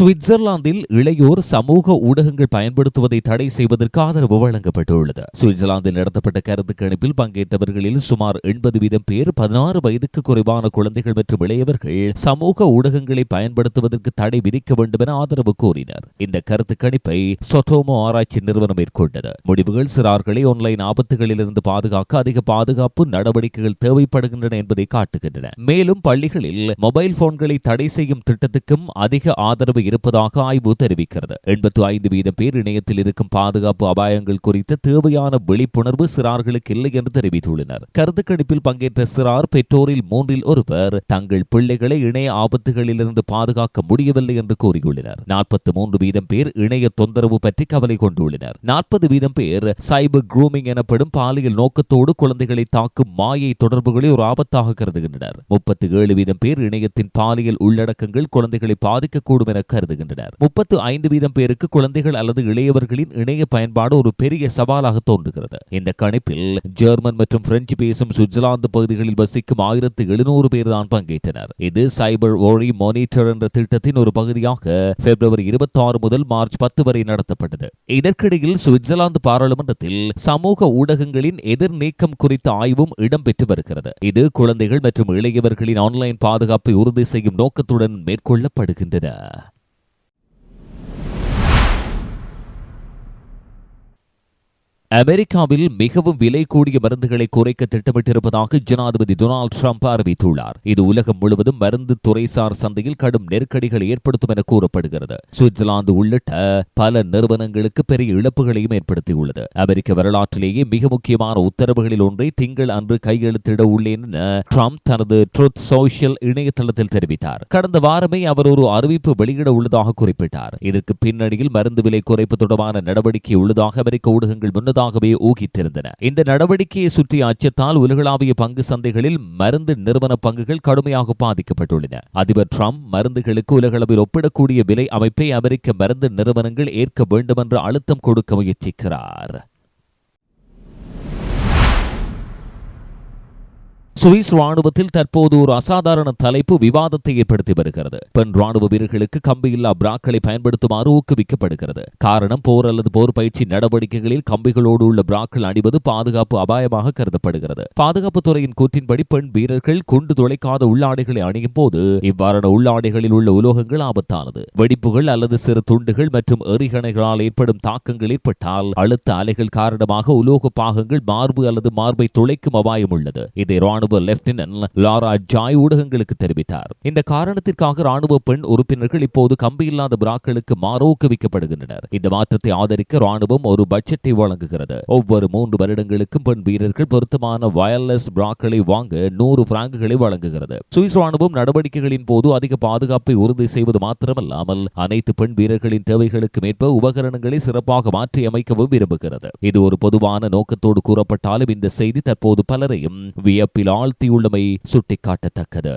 சுவிட்சர்லாந்தில் இளையோர் சமூக ஊடகங்கள் பயன்படுத்துவதை தடை செய்வதற்கு ஆதரவு வழங்கப்பட்டுள்ளது. சுவிட்சர்லாந்தில் நடத்தப்பட்ட கருத்து கணிப்பில் பங்கேற்றவர்களில் சுமார் எண்பது வீதம் பேர் பதினாறு வயதுக்கு குறைவான குழந்தைகள் மற்றும் இளையவர்கள் சமூக ஊடகங்களை பயன்படுத்துவதற்கு தடை விதிக்க வேண்டும் என ஆதரவு கோரினர். இந்த கருத்து கணிப்பை சொட்டோமோ ஆராய்ச்சி நிறுவனம் மேற்கொண்டது. முடிவுகள் சிறார்களை ஆன்லைன் ஆபத்துகளிலிருந்து பாதுகாக்க அதிக பாதுகாப்பு நடவடிக்கைகள் தேவைப்படுகின்றன என்பதை காட்டுகின்றன. மேலும் பள்ளிகளில் மொபைல் போன்களை தடை செய்யும் திட்டத்துக்கும் அதிக ஆதரவு இருப்பதாக ஆய்வு தெரிவிக்கிறது. எண்பத்தி ஐந்து வீதம் பேர் இணையத்தில் இருக்கும் பாதுகாப்பு அபாயங்கள் குறித்த தேவையான விழிப்புணர்வு சிறார்களுக்கு இல்லை என்று தெரிவித்துள்ளனர். கருத்து கணிப்பில் பங்கேற்ற சிறார் பெற்றோரில் மூன்றில் ஒருவர் தங்கள் பிள்ளைகளை இணைய ஆபத்துகளிலிருந்து பாதுகாக்க முடியவில்லை என்று கூறியுள்ளனர். நாற்பத்தி மூன்று வீதம் பேர் இணைய தொந்தரவு பற்றி கவலை கொண்டுள்ளனர். நாற்பது வீதம் பேர் சைபர் குரூமிங் எனப்படும் பாலியல் நோக்கத்தோடு குழந்தைகளை தாக்கும் மாயை தொடர்புகளை ஒரு ஆபத்தாக கருதுகின்றனர். முப்பத்தி ஏழு வீதம் பேர் இணையத்தின் பாலியல் உள்ளடக்கங்கள் குழந்தைகளை பாதிக்கக்கூடும் என கருதுகின்றனர். முப்பத்து ஐந்து வீதம் பேருக்கு குழந்தைகள் அல்லது இளையவர்களின் இணைய பயன்பாடு ஒரு பெரிய சவாலாக தோன்றுகிறது. இந்த கணிப்பில் ஜெர்மன் மற்றும் பிரெஞ்சு பேசும் சுவிட்சர்லாந்து பகுதிகளில் வசிக்கும் ஆயிரத்து எழுநூறு பேர் தான் பங்கேற்றனர். இது சைபர் ஓரி மானிட்டர் என்ற திட்டத்தின் ஒரு பகுதியாக பிப்ரவரி இருபத்தி ஆறு முதல் மார்ச் பத்து வரை நடத்தப்பட்டது. இதற்கிடையில் சுவிட்சர்லாந்து பாராளுமன்றத்தில் சமூக ஊடகங்களின் எதிர் நீக்கம் குறித்த ஆய்வும் இடம்பெற்று வருகிறது. இது குழந்தைகள் மற்றும் இளையவர்களின் ஆன்லைன் பாதுகாப்பை உறுதி செய்யும் நோக்கத்துடன் மேற்கொள்ளப்படுகின்றன. அமெரிக்காவில் மிகவும் விலை கூடிய மருந்துகளை குறைக்க திட்டமிட்டிருப்பதாக ஜனாதிபதி டொனால்டு ட்ரம்ப் அறிவித்துள்ளார். இது உலகம் முழுவதும் மருந்து துறைசார் சந்தையில் கடும் நெருக்கடிகள் ஏற்படுத்தும் என கூறப்படுகிறது. சுவிட்சர்லாந்து உள்ளிட்ட பல நிறுவனங்களுக்கு பெரிய இழப்புகளையும் ஏற்படுத்தியுள்ளது. அமெரிக்க வரலாற்றிலேயே மிக முக்கியமான உத்தரவுகளில் ஒன்றை திங்கள் அன்று கையெழுத்திட உள்ளேன் என ட்ரம்ப் தனது ட்ரூத் சோசியல் இணையதளத்தில் தெரிவித்தார். கடந்த வாரமே அவர் ஒரு அறிவிப்பு வெளியிட உள்ளதாக குறிப்பிட்டார். இதற்கு பின்னணியில் மருந்து விலை குறைப்பு தொடர்பான நடவடிக்கை உள்ளதாக அமெரிக்க ஊடகங்கள் முன்னதாக முன்னதாகவே ஊகித்திருந்தன. இந்த நடவடிக்கையை சுற்றிய அச்சத்தால் உலகளாவிய பங்கு சந்தைகளில் மருந்து நிறுவன பங்குகள் கடுமையாக பாதிக்கப்பட்டுள்ளன. அதிபர் டிரம்ப் மருந்துகளுக்கு உலகளவில் ஒப்பிடக்கூடிய விலை அமைப்பை அமெரிக்க மருந்து நிறுவனங்கள் ஏற்க வேண்டும் என்று அழுத்தம் கொடுக்க முயற்சிக்கிறார். சுவிஸ் ராணுவத்தில் தற்போது ஒரு அசாதாரண தலைப்பு விவாதத்தை ஏற்படுத்தி வருகிறது. பெண் ராணுவ வீரர்களுக்கு கம்பியில்லா பிராக்களை பயன்படுத்துமாறு ஊக்குவிக்கப்படுகிறது. காரணம் போர் அல்லது போர் பயிற்சி நடவடிக்கைகளில் கம்பிகளோடு உள்ள பிராக்கள் அணிவது பாதுகாப்பு அபாயமாக கருதப்படுகிறது. பாதுகாப்பு துறையின் கூற்றின்படி பெண் வீரர்கள் குண்டு துளைக்காத உள்ளாடைகளை அணியும் போது இவ்வாறான உள்ளாடைகளில் உள்ள உலோகங்கள் ஆபத்தானது. வெடிப்புகள் அல்லது சிறு துண்டுகள் மற்றும் எரிகணைகளால் ஏற்படும் தாக்கங்கள் ஏற்பட்டால் அழுத்த அலைகள் காரணமாக உலோக பாகங்கள் மார்பு அல்லது மார்பை துளைக்கும் அபாயம் உள்ளது. இதை ராணுவ ராணுவ லெப்டினன்ட் லாரா ஜாய் ஊடகங்களுக்கு தெரிவித்தார். இந்த காரணத்திற்காக ராணுவ பெண் உறுப்பினர்கள் இப்போது கம்பியில்லாத பிராக்களுக்கு மாற ஊக்குவிக்கப்படுகின்றனர் இந்த மாற்றத்தை ஆதரிக்க ராணுவம் ஒரு பட்ஜெட்டை வழங்குகிறது. ஒவ்வொரு மூன்று வருடங்களுக்கும் பெண் வீரர்கள் பொருத்தமான வயர்லெஸ் பிராக்களை வாங்க நூறு பிராங்குகளை வழங்குகிறது. சுவிஸ் ராணுவம் நடவடிக்கைகளின் போது அதிக பாதுகாப்பை உறுதி செய்வது மாத்திரமல்லாமல் அனைத்து பெண் வீரர்களின் தேவைகளுக்கு மேற்ப உபகரணங்களை சிறப்பாக மாற்றி அமைக்கவும் விரும்புகிறது. இது ஒரு பொதுவான நோக்கத்தோடு கூறப்பட்டாலும் இந்த செய்தி தற்போது பலரையும் வியப்பில் ஆழ்த்தியுள்ளமை சுட்டிக்காட்டத்தக்கது.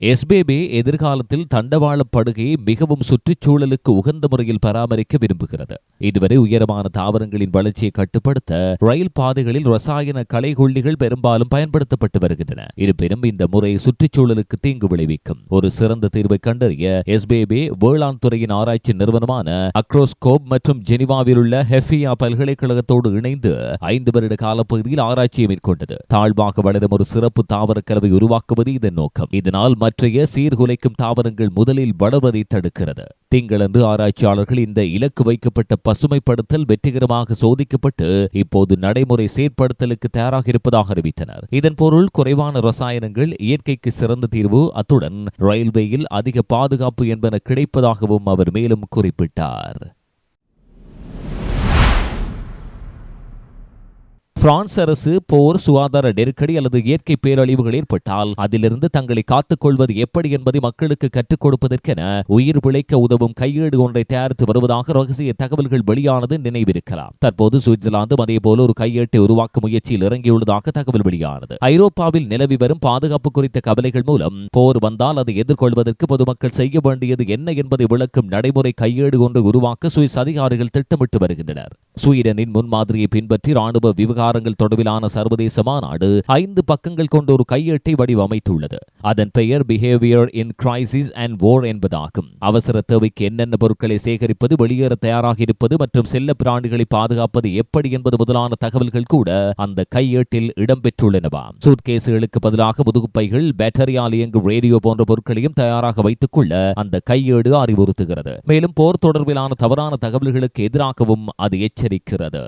எஸ்பிபி எதிர்காலத்தில் தண்டவாள படுகையை மிகவும் சுற்றுச்சூழலுக்கு உகந்த முறையில் பராமரிக்க விரும்புகிறது. இதுவரை உயரமான தாவரங்களின் வளர்ச்சியை கட்டுப்படுத்த ரயில் பாதைகளில் ரசாயன கலைகொல்லிகள் பெரும்பாலும் பயன்படுத்தப்பட்டு வருகின்றன. இருப்பினும் இந்த முறை சுற்றுச்சூழலுக்கு தீங்கு விளைவிக்கும். ஒரு சிறந்த தீர்வை கண்டறிய எஸ்பிபி வேளாண் துறையின் ஆராய்ச்சி நிறுவனமான அக்ரோஸ்கோப் மற்றும் ஜெனிவாவில் உள்ள ஹெஃபியா பல்கலைக்கழகத்தோடு இணைந்து ஐந்து வருட காலப்பகுதியில் ஆராய்ச்சியை மேற்கொண்டது. தாழ்வாக வளரும் ஒரு சிறப்பு தாவர கலவை உருவாக்குவது இதன் நோக்கம். இதனால் மற்றைய சீர்குலைக்கும் தாவரங்கள் முதலில் வளர்வதை தடுக்கிறது. திங்களன்று ஆராய்ச்சியாளர்கள் இந்த இலக்கு வைக்கப்பட்ட பசுமைப்படுத்தல் வெற்றிகரமாக சோதிக்கப்பட்டு இப்போது நடைமுறை செயற்படுத்தலுக்கு தயாராக இருப்பதாக அறிவித்தனர். இதன் பொருள் குறைவான ரசாயனங்கள் இயற்கைக்கு சிறந்த தீர்வு அத்துடன் ரயில்வேயில் அதிக பாதுகாப்பு என்பன கிடைப்பதாகவும் அவர் மேலும் குறிப்பிட்டார். பிரான்ஸ் அரசு போர் சுகாதார நெருக்கடி அல்லது இயற்கை பேரழிவுகள் ஏற்பட்டால் அதிலிருந்து தங்களை காத்துக் கொள்வது எப்படி என்பதை மக்களுக்கு கற்றுக் கொடுப்பதற்கென உயிர் பிழைக்க உதவும் கையேடு ஒன்றை தயாரித்து வருவதாக ரகசிய தகவல்கள் வெளியானது நினைவிருக்கலாம். தற்போது சுவிட்சர்லாந்து அதேபோல ஒரு கையேட்டை உருவாக்கும் முயற்சியில் இறங்கியுள்ளதாக தகவல் வெளியானது. ஐரோப்பாவில் நிலவி வரும் பாதுகாப்பு குறித்த கவலைகள் மூலம் போர் வந்தால் அதை எதிர்கொள்வதற்கு பொதுமக்கள் செய்ய வேண்டியது என்ன என்பதை விளக்கும் நடைமுறை கையேடு ஒன்று உருவாக்க சுவிஸ் அதிகாரிகள் திட்டமிட்டு வருகின்றனர். ஸ்வீடனின் முன்மாதிரியை பின்பற்றி ராணுவ விவகாரங்கள் தொடர்பிலான சர்வதேச மாநாடு ஐந்து பக்கங்கள் கொண்ட ஒரு கையேட்டை வடிவமைத்துள்ளது. அதன் பெயர் behaviour in crisis and war என்பதாகும். அவசர தேவைக்கு என்னென்ன பொருட்களை சேகரிப்பது வெளியேற தயாராக இருப்பது மற்றும் செல்ல பிராணிகளை பாதுகாப்பது எப்படி என்பது முதலான தகவல்கள் கூட அந்த கையேட்டில் இடம்பெற்றுள்ளனவாம் சூட்கேசுகளுக்கு பதிலாக முதுகுப்பைகள் பேட்டரியால் இயங்கும் ரேடியோ போன்ற பொருட்களையும் தயாராக வைத்துக் கொள்ள அந்த கையேடு அறிவுறுத்துகிறது. மேலும் போர் தொடர்பிலான தவறான தகவல்களுக்கு எதிராகவும் அது எச்சரிக்கிறது.